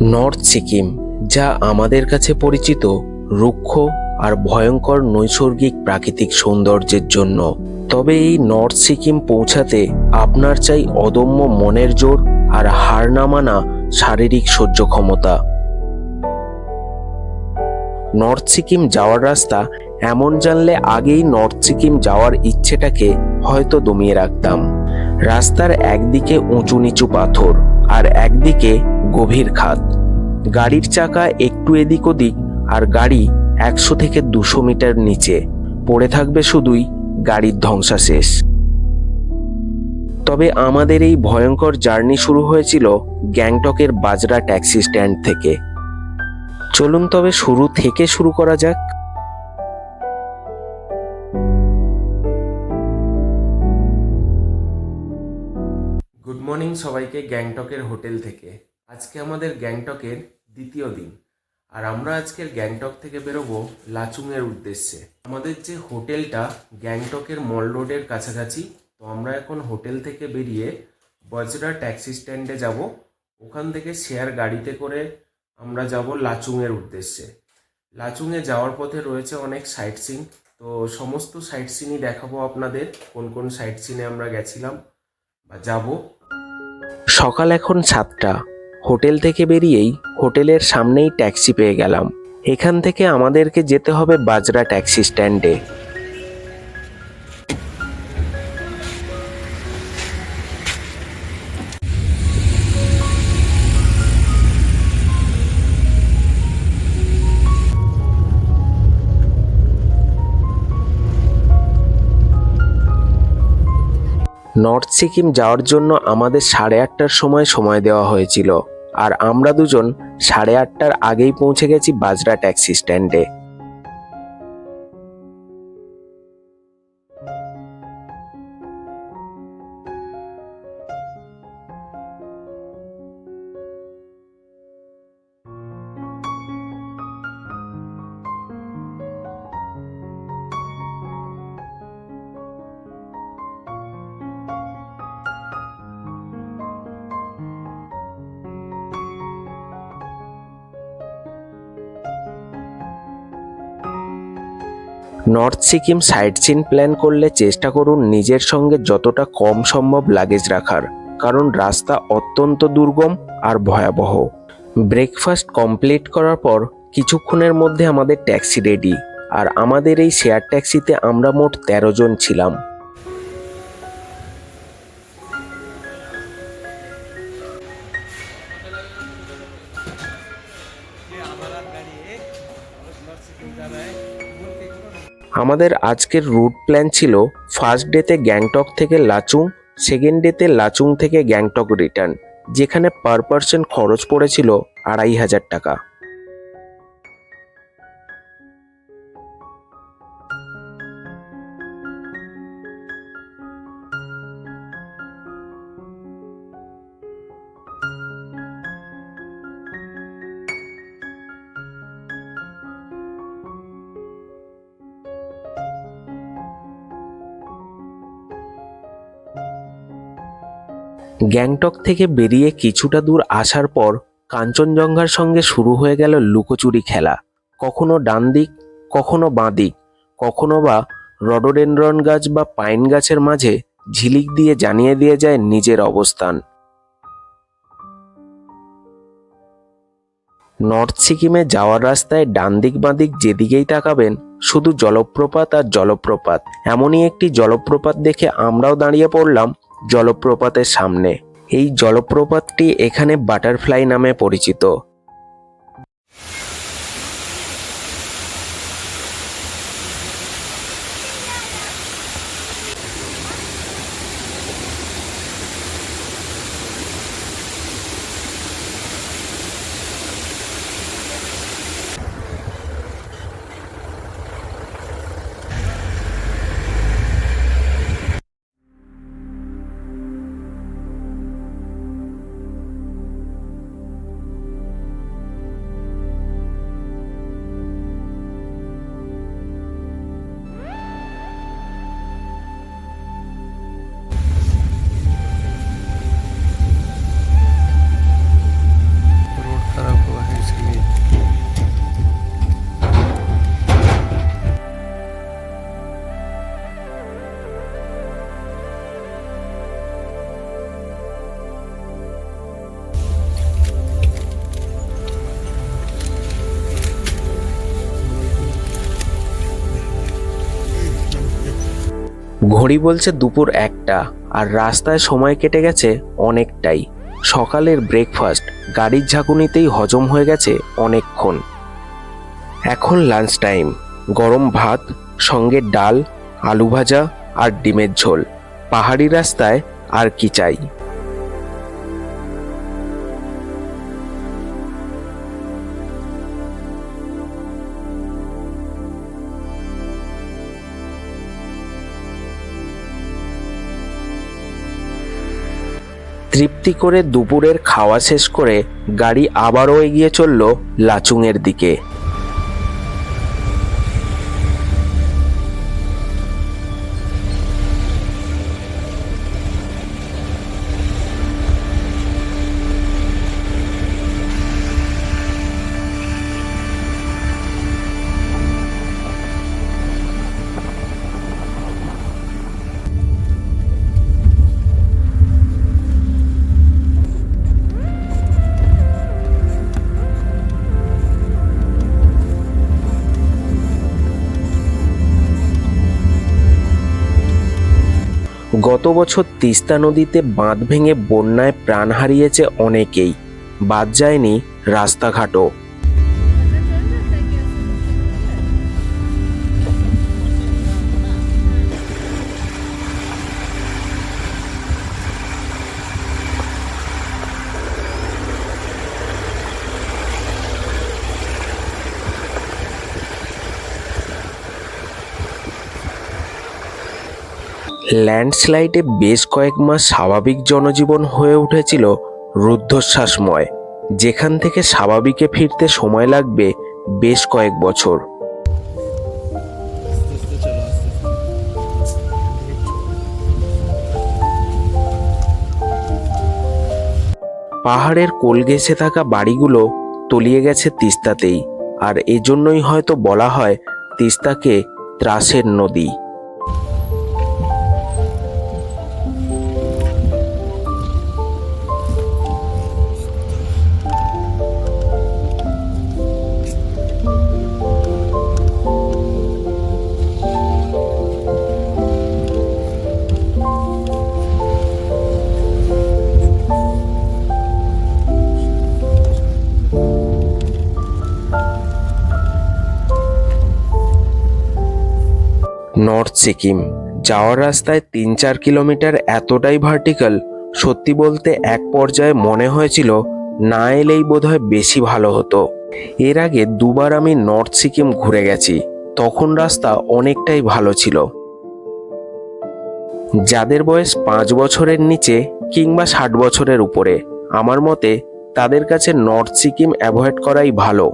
North Sikkim, যা আমাদের কাছে পরিচিত রুক্ষ আর ভয়ঙ্কর নৈসর্গিক প্রাকৃতিক সৌন্দর্যের জন্য। তবে এই নর্থ সিকিম পৌঁছাতে আপনার চাই অদম্য মনের জোর আর হার না মানা শারীরিক সহ্য ক্ষমতা। নর্থ সিকিম যাওয়ার রাস্তা এমন জানলে আগেই নর্থ সিকিম যাওয়ার ইচ্ছেটাকে হয়তো দমিয়ে রাখতাম। রাস্তার একদিকে উঁচু নিচু পাথর আর একদিকে গভীর খাত গাড়ির চাকা একটু এদিক ওদিক আর গাড়ি একশো থেকে দুশো মিটার নিচে। পড়ে থাকবে শুধুই গাড়ির ধ্বংসাশেষ। তবে আমাদের এই ভয়ঙ্কর জার্নি শুরু হয়েছিল গ্যাংটকের বাজরা ট্যাক্সি স্ট্যান্ড থেকে। চলুন তবে শুরু থেকে শুরু করা যাক। মর্নিং সবাইকে গ্যাংটকের হোটেল থেকে। আজকে আমাদের গ্যাংটকের দ্বিতীয় দিন। আর আমরা আজকের গ্যাংটক থেকে বেরোবো লাচুংয়ের উদ্দেশ্যে। আমাদের যে হোটেলটা গ্যাংটকের মল রোডের কাছাকাছি, তো আমরা এখন হোটেল থেকে বেরিয়ে বজরা ট্যাক্সি স্ট্যান্ডে যাব। ওখান থেকে শেয়ার গাড়িতে করে আমরা যাব লাচুংয়ের উদ্দেশ্যে। লাচুংয়ে যাওয়ার পথে রয়েছে অনেক সাইট সিন। তো সমস্ত সাইট সিনই দেখাবো আপনাদের, কোন কোন সাইট সিনে আমরা গেছিলাম বা যাব। সকাল এখন সাতটা। হোটেল থেকে বেরিয়েই হোটেলের সামনেই ট্যাক্সি পেয়ে গেলাম। এখান থেকে আমাদেরকে যেতে হবে বাজরা ট্যাক্সি স্ট্যান্ডে। নর্থ সিকিম যাওয়ার জন্য আমাদের সাড়ে আটটার সময় সময় দেওয়া হয়েছিল। আর আমরা দুজন সাড়ে আটটার আগেই পৌঁছে গেছি বাজরা ট্যাক্সি স্ট্যান্ডে। North Sikkim sightseeing plan করলে চেষ্টা করুন নিজের সঙ্গে যতটা কম সম্ভব লাগেজ রাখার, কারণ রাস্তা অত্যন্ত দুর্গম আর ভয়াবহ। ব্রেকফাস্ট কমপ্লিট করার পর কিছুক্ষণের মধ্যে আমাদের ট্যাক্সি রেডি আর আমাদের এই শেয়ার ট্যাক্সিতে আমরা মোট তেরো জন ছিলাম। আমাদের আজকের রুট প্ল্যান ছিল ফার্স্ট ডেতে গ্যাংটক থেকে লাচুং সেকেন্ড ডেতে লাচুং থেকে গ্যাংটক রিটার্ন যেখানে পার পার্সন খরচ পড়েছিল আড়াই হাজার টাকা। গ্যাংটক থেকে বেরিয়ে কিছুটা দূর আসার পর কাঞ্চনজঙ্ঘার সঙ্গে শুরু হয়ে গেল লুকোচুরি খেলা। কখনো ডান দিক, কখনো বাঁ দিক, কখনো বা রডোডেন্ড্রন গাছ বা পাইন গাছের মাঝে ঝিলিক দিয়ে জানিয়ে দিয়ে যায় নিজের অবস্থান। নর্থ সিকিমে যাওয়ার রাস্তায় ডান দিক বাঁ দিক যেদিকেই তাকাবেন, শুধু জলপ্রপাত আর জলপ্রপাত। এমনই একটি জলপ্রপাত দেখে আমরাও দাঁড়িয়ে পড়লাম জলপ্রপাতের সামনে। এই জলপ্রপাতটি এখানে বাটারফ্লাই নামে পরিচিত। ঘড়ি বলছে দুপুর একটা, আর রাস্তায় সময় কেটে গেছে অনেকটাই। সকালের ব্রেকফাস্ট গাড়ির ঝাঁকুনিতেই হজম হয়ে গেছে অনেকক্ষণ। এখন লাঞ্চ টাইম গরম ভাত, সঙ্গে ডাল, আলু ভাজা আর ডিমের ঝোল। পাহাড়ি রাস্তায় আর কি চাই? তৃপ্তি করে দুপুরের খাওয়া শেষ করে গাড়ি আবারও এগিয়ে চলল লাচুংয়ের দিকে। গত বছর তিস্তা নদীতে বাঁধ ভেঙে বন্যায় প্রাণ হারিয়েছে অনেকেই। বাদ যায়নি রাস্তাঘাটও। ল্যান্ডস্লাইডে বেশ কয়েক মাস স্বাভাবিক জনজীবন হয়ে উঠেছিল রুদ্ধশ্বাসময় যেখান থেকে স্বাভাবিকে ফিরতে সময় লাগবে বেশ কয়েক বছর। পাহাড়ের কোল ঘেঁষে থাকা বাড়িগুলো তলিয়ে গেছে তিস্তাতেই, আর এজন্যই হয়তো বলা হয় তিস্তাকে ত্রাসের নদী। নর্থ সিকিম। যাওয়ার রাস্তায় তিন চার কিলোমিটার এতটাই ভার্টিক্যাল সত্যি বলতে এক পর্যায়ে মনে হয়েছিল না এলেই বোধহয় বেশি ভালো হতো। এর আগে দুবার আমি নর্থ সিকিম ঘুরে গেছি, তখন রাস্তা অনেকটাই ভালো ছিল। যাদের বয়স পাঁচ বছরের নিচে কিংবা ষাট বছরের উপরে, আমার মতে তাদের কাছে নর্থ সিকিম অ্যাভয়েড করাই ভালো।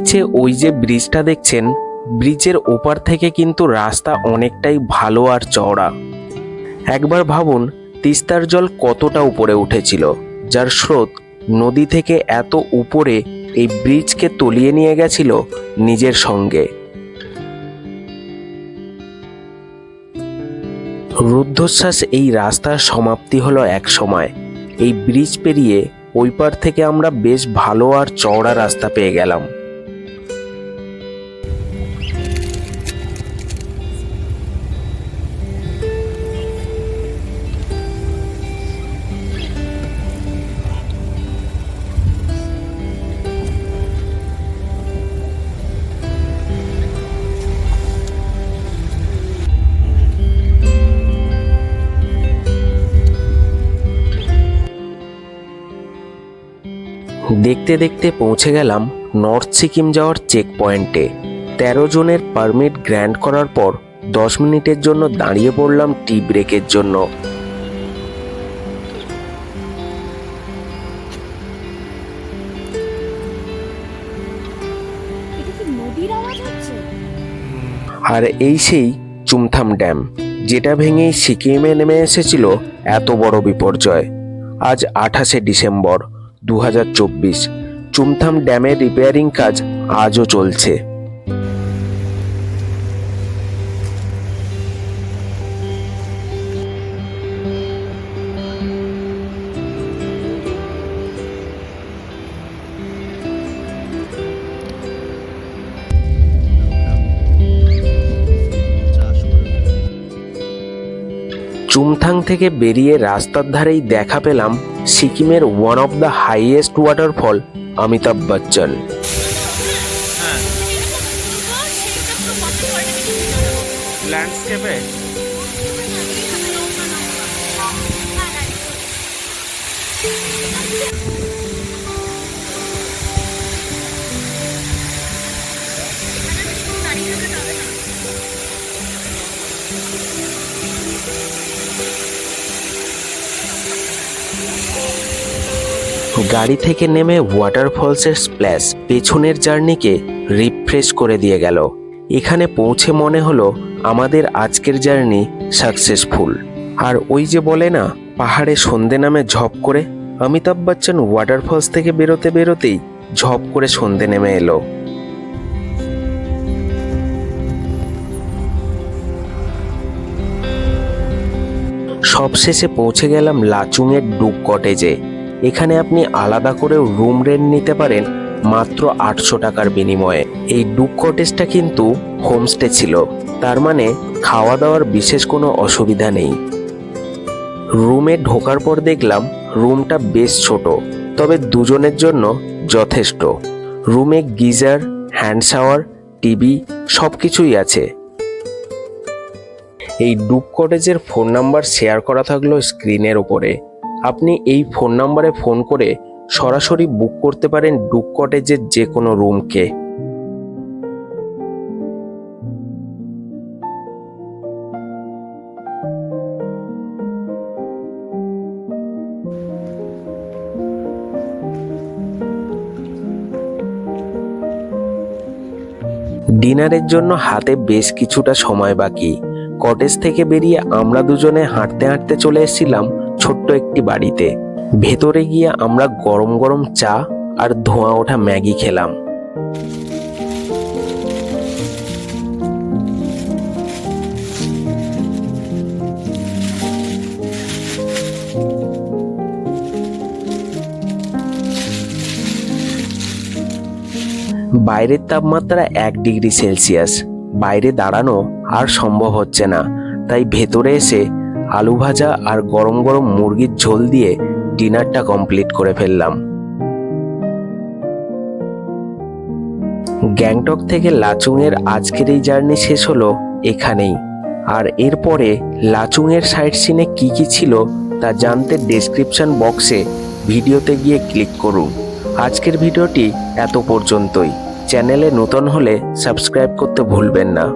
নিচে ওই যে ব্রিজটা দেখছেন, ব্রিজের ওপার থেকে কিন্তু রাস্তা অনেকটাই ভালো আর চওড়া। একবার ভাবুন, তিস্তার জল কতটা উপরে উঠেছিল, যার স্রোত নদী থেকে এত উপরে এই ব্রিজকে তলিয়ে নিয়ে গেছিল নিজের সঙ্গে। রুদ্ধশ্বাস এই রাস্তার সমাপ্তি হলো এক সময়। এই ব্রিজ পেরিয়ে ওই পার থেকে আমরা বেশ ভালো আর চওড়া রাস্তা পেয়ে গেলাম। দেখতে দেখতে পৌঁছে গেলাম নর্থ সিকিম যাওয়ার চেক পয়েন্টে তেরো জনের পারমিট গ্র্যান্ড করার পর দশ মিনিটের জন্য দাঁড়িয়ে পড়লাম টি ব্রেকের জন্য। আর এই সেই চুমথাম ড্যাম যেটা ভেঙে সিকিমে নেমে এসেছিল এত বড় বিপর্যয়। আজ আঠাশে ডিসেম্বর দু হাজার চব্বিশ। চুমথাম ড্যামের রিপেয়ারিং কাজ আজও চলছে। চুমথাং থেকে বেরিয়ে রাস্তার ধারেই দেখা পেলাম সিকিমের one of the highest waterfall Amitabh Bachchan ল্যান্ডস্কেপে গাড়ি থেকে নেমে ওয়াটারফলসের স্প্ল্যাশ পেছনের জার্নিকে রিফ্রেশ করে দিয়ে গেল। এখানে পৌঁছে মনে হলো আমাদের আজকের জার্নি সাকসেসফুল আর ওই যে বলে না, পাহাড়ে সন্ধে নামে ঝপ করে অমিতাভ বচ্চন ওয়াটারফলস থেকে বেরোতে বেরোতেই ঝপ করে সন্ধে নেমে এলো। সবশেষে পৌঁছে গেলাম লাচুংয়ের ডুব কটেজে এখানে আপনি আলাদা করেও রুম রেন্ট নিতে পারেন মাত্র আটশো টাকার বিনিময়ে। এই ডুব কটেজটা কিন্তু হোমস্টে ছিল। তার মানে খাওয়া দাওয়ার বিশেষ কোনো অসুবিধা নেই। রুমে ঢোকার পর দেখলাম রুমটা বেশ ছোট, তবে দুজনের জন্য যথেষ্ট। রুমে গিজার হ্যান্ড শাওয়ার টিভি সব কিছুই আছে। এই ডুব কটেজের ফোন নাম্বার শেয়ার করা থাকল স্ক্রিনের উপরে। আপনি এই ফোন নাম্বারে ফোন করে সরাসরি বুক করতে পারেন ডুক কটেজের যে কোনো রুমকে। ডিনারের জন্য হাতে বেশ কিছুটা সময় বাকি। কটেজ থেকে বেরিয়ে আমরা দুজনে হাঁটতে হাঁটতে চলে এসেছিলাম ছোট্ট একটি বাড়িতে। ভেতরে গিয়ে আমরা গরম গরম চা আর ধোঁয়া ওঠা ম্যাগি খেলাম। বাইরের তাপমাত্রা এক ডিগ্রি সেলসিয়াস। বাইরে দাঁড়ানো আর সম্ভব হচ্ছে না। তাই ভেতরে এসে আলু ভাজা আর গরম গরম মুরগির ঝোল দিয়ে ডিনারটা কমপ্লিট করে ফেললাম। গ্যাংটক থেকে লাচুংয়ের আজকের এই জার্নি শেষ হলো এখানেই। আর এরপরে লাচুংয়ের সাইড সিনে কি কি ছিল তা জানতে ডেসক্রিপশন বক্সে ভিডিওতে গিয়ে ক্লিক করুন। আজকের ভিডিওটি এত পর্যন্তই। চ্যানেলে নতুন হলে সাবস্ক্রাইব করতে ভুলবেন না।